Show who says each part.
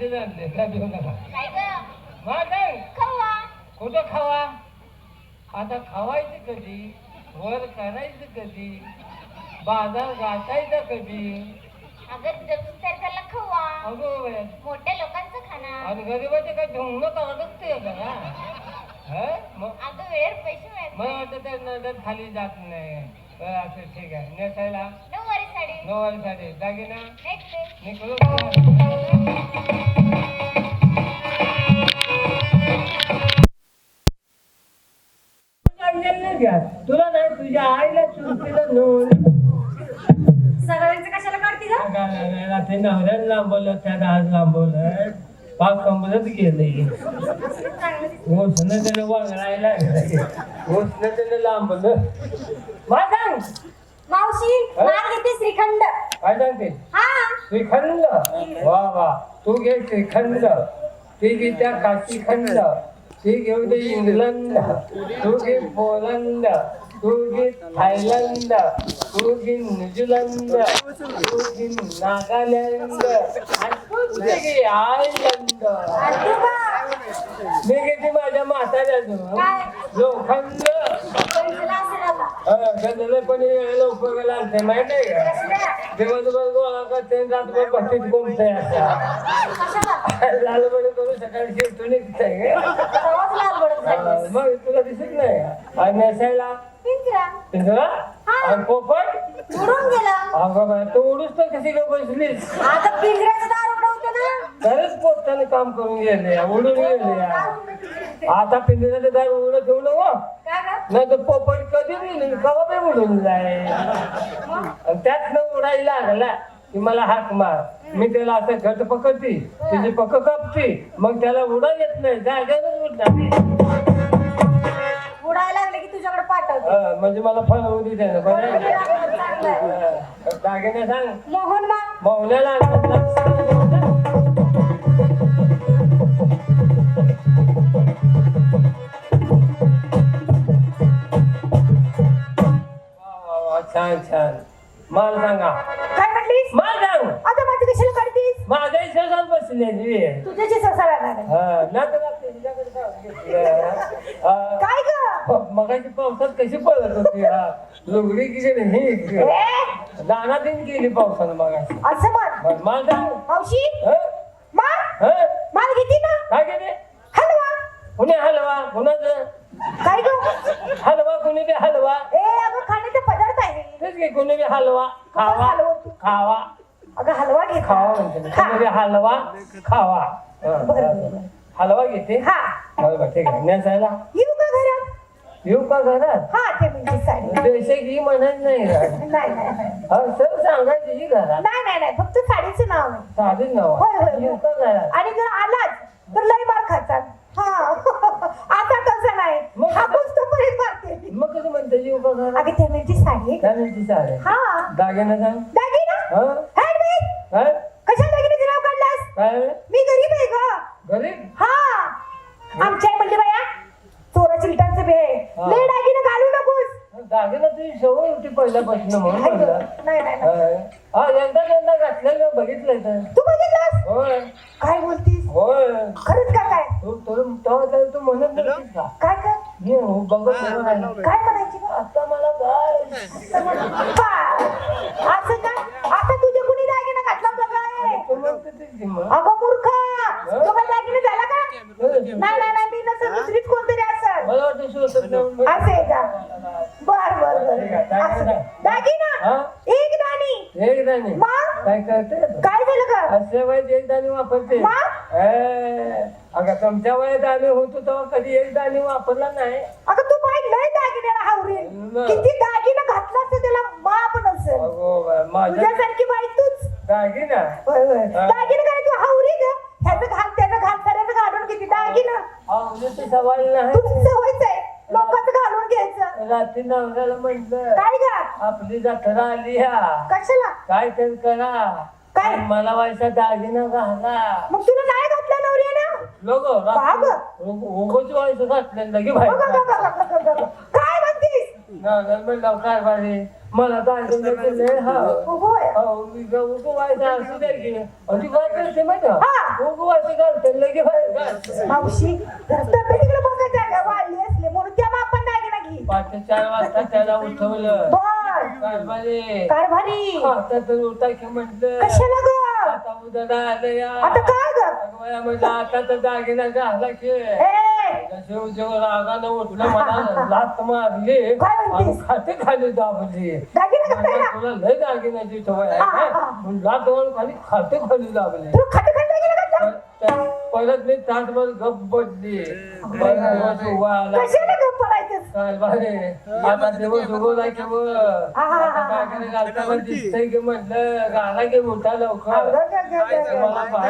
Speaker 1: तुझ्यासाठी आणले काय? देऊ नका कुठं खावा? आता खावायचं कधी? वर करायचं कधी? बाजार गाठायचा कधी?
Speaker 2: अगं जपून तर त्याला खवा.
Speaker 1: अगो बाई,
Speaker 2: मोठ्या लोकांचं खाना
Speaker 1: आणि गरीबाचे काय ढोंगणं ते का हं? मग?
Speaker 2: अगं वेळेवर पैसे मिळत
Speaker 1: मला वाटतं त्या नजर खाली जात नाही. बरं असं ठीक आहे. नेसायला?
Speaker 2: साडी
Speaker 1: नऊवारी साडी दागिना
Speaker 2: नेकलेस
Speaker 1: निघलो तुला नाही तुझ्या आईला चुकीला नोंद
Speaker 2: सगळ्यांचं कशाला काढते ग?
Speaker 1: ते नवऱ्याला लांबवलं त्यात आज लांबवलं पाक कंबरच गेले ओसनं वागरायला ओसनं त्याला लांबवलं मला सांग.
Speaker 2: मावशी? मार घेते श्रीखंड.
Speaker 1: काय सांगते?
Speaker 2: हा.
Speaker 1: श्रीखंड? वा वा. तू घे श्रीखंड. ती घे त्या काशीखंड ती घेऊ दे इंग्लंड. तू घे पोलंड. तू घे थायलंड. तू घे न्यूझीलंड. तू घे नागालँड. आणि तू घे आयलंड? मी घेते माझ्या म्हाताऱ्याचं? लोखंड. गजले पण वेळेला उपयोगाला आणते माहिती आहे का? दिवसभर गोळा करते रातभर घुमते
Speaker 2: कशाला?
Speaker 1: लालबडी करून सकाळी शिरतो निघते. मग तुला दिसत नाही? आणि नेसायला. आणि पोपट
Speaker 2: उडून गेला
Speaker 1: अगं बाय तू उडूस तर कशी का बसलीस
Speaker 2: आता पिंजऱ्याचं दार उडवते ना
Speaker 1: खरंच पोपटाने काम करून गेले उडून गेले आता पिंजऱ्याचं दार उडत ठेवू नको.
Speaker 2: काय ग?
Speaker 1: नाही तर पोपट कधी नाही कवा बी उडून जाय त्यात न उडायला लागला की मला हाक मार. मी त्याला असं घट पकडती त्याची पक कापती. मग त्याला उडा येत नाही जाग्यावरच उडणार
Speaker 2: उडायला लागले की तुझ्याकडे पाठवते.
Speaker 1: हं, म्हणजे मला फळ उडी द्या बरं?
Speaker 2: चांगलं आहे.
Speaker 1: दागिने सांग.
Speaker 2: मोहन मा
Speaker 1: मौल्याला छान छान. माल सांगा.
Speaker 2: काय म्हटलीस?
Speaker 1: माल सांग.
Speaker 2: आता माझी कशाला काढतीस?
Speaker 1: माझ्या शेजात बसलेली आहे
Speaker 2: तुझ्याची ससा लागणार
Speaker 1: हा, नातं लागते, तिच्याकडे जाऊन घेतलं. हा.
Speaker 2: काय ग?
Speaker 1: मगाची पावसात कशी पळत होती? हा लुगडी किती ही.
Speaker 2: ए,
Speaker 1: दाना दिन गेली पावसानं मगाशी.
Speaker 2: असं म्हण
Speaker 1: बरं, माल सांग.
Speaker 2: मावशी?
Speaker 1: हं?
Speaker 2: मार
Speaker 1: हं?
Speaker 2: माल घेते ना?
Speaker 1: काय केले
Speaker 2: हलवा.
Speaker 1: कुणी हलवा? कुणाचं?
Speaker 2: काय ग?
Speaker 1: हलवा कुणी बी हलवा?
Speaker 2: ए अगं खाण्याचे
Speaker 1: की कुणी बी हलवा खावा
Speaker 2: हलवा तू?
Speaker 1: खावा.
Speaker 2: अगं हलवा घे.
Speaker 1: खावा म्हणते मी. कुणी बी हलवा खावा. हं,
Speaker 2: बरं. बरं.
Speaker 1: हलवा घेते?
Speaker 2: हा
Speaker 1: बरोबर ठीक आहे. नेसायला?
Speaker 2: येऊ का घरात?
Speaker 1: येऊ का घरात?
Speaker 2: हा ते म्हणजे साडी
Speaker 1: देशे घी म्हणत नाही घरात
Speaker 2: नाही नाही नाही.
Speaker 1: हा सर सांगायची ही घरात?
Speaker 2: नाही नाही नाही. फक्त साडीचं नाव आहे.
Speaker 1: साधीच नाव
Speaker 2: होय, होय, होय.
Speaker 1: येऊ का घरात?
Speaker 2: आणि जर आलाच तर लय मार खातात हा आता तसं नाही
Speaker 1: मग
Speaker 2: हा
Speaker 1: आता-
Speaker 2: पुस्तक पर्यंत मारते
Speaker 1: मग कसं म्हणते येऊ का घरात
Speaker 2: अगं ते म्हणजे साडी आहे. हा.
Speaker 1: दागिना सांग.
Speaker 2: दागिना?
Speaker 1: हा. काय
Speaker 2: कशा दागिन्याचं नाव काढलास?
Speaker 1: काय?
Speaker 2: मी गरीब आहे ग.
Speaker 1: गरीब?
Speaker 2: हा. आमच्या म्हणजे बाया चोरा चिलटांचे बे.
Speaker 1: हा.
Speaker 2: लय दागिने घालू नकोस.
Speaker 1: दागिना तुझी सवय होती पहिल्यापासून म्हणून
Speaker 2: नाही
Speaker 1: म्हणलं.
Speaker 2: नाही नाही नाही.
Speaker 1: हा एकदा दोनदा घातलेलं बघितलंय तर.
Speaker 2: तू बघितलास?
Speaker 1: होय.
Speaker 2: काय बोलतीस?
Speaker 1: होय.
Speaker 2: खरंच का काय?
Speaker 1: तू तू तेव्हा तर तू म्हणत नव्हतीस का?
Speaker 2: काय काय
Speaker 1: मी हो, बघत होतो.
Speaker 2: काय म्हणायची बा?
Speaker 1: आता मला
Speaker 2: बा, असं का? आता तुझे कुणी दागिना घातला होता काय. अगं मूर्ख! तो काय दागिना झाला का? नाही नाही नाही मी नसेल दुसरीच कोणतरी असेल. असे का? बर बर बर.
Speaker 1: दागिना?
Speaker 2: एक दाणी.
Speaker 1: नाही
Speaker 2: मग?
Speaker 1: काय करते?
Speaker 2: काय झालं का
Speaker 1: असे वयात एक दाणी वापरते अगं तुमच्या वयात आम्ही होतो तेव्हा कधी एक दाणी वापरला नाही.
Speaker 2: अगं तू बाई लय दागिन्याला हावरी. किती दागिना घातला असतं त्याला? माप नसेल तुझ्यासारखी बाई तूच.
Speaker 1: दागिना?
Speaker 2: काय तू हावरी ग? ह्याचं घाल त्याचं घाल घालून किती दागिना?
Speaker 1: आवडीची सवाल नाही.
Speaker 2: तुझी सवयच आहे. लोकांचं घालून घ्यायचं.
Speaker 1: रात्री नवऱ्याला म्हटलं
Speaker 2: काय ग?
Speaker 1: आपली जत्रा आली
Speaker 2: कशाला?
Speaker 1: काय तर करा.
Speaker 2: काय?
Speaker 1: मला व्हायचा दागिना घाला.
Speaker 2: मग तुला नाही घातला नवऱ्यानं?
Speaker 1: लोक
Speaker 2: बाबा.
Speaker 1: उगोच व्हायचं घातलं लगे
Speaker 2: बघ, बघ,
Speaker 1: बाहेर
Speaker 2: बघ, बघ, बघ, बघ. काय म्हणतीस?
Speaker 1: म्हणलं मला लय हा.
Speaker 2: होय. हा. मावशी जरा तब्येतीकडे बघा जागा वाढली असले म्हणून त्या बापान दागिना घे.
Speaker 1: पाच चार वाजता त्याला उठवलं.
Speaker 2: बर कारभारी.
Speaker 1: आता तर उठा की म्हटलं.
Speaker 2: कशाला ग?
Speaker 1: आता उद्या या.
Speaker 2: आता काय ग?
Speaker 1: आता तर दागिना घाला की. जेव जेव रागानं उठलं मला लात मारली.
Speaker 2: काय म्हणतेस?
Speaker 1: आणि खाते खाली दाबली.
Speaker 2: दागिना
Speaker 1: तुला लय दागिन्याची सवय आहे. काय? म्हणून लात मारून खाली खाते खाली दाबले.
Speaker 2: तू खाते खाते दागिना घातला?
Speaker 1: त्या- परत मी तासभर गप बसली. परत दिवस उभा आला
Speaker 2: कशाला गप्प पडायचंस
Speaker 1: काय बारे आता दिसतंय की म्हटलं घाला की मोठा लवकर. मला बाहेर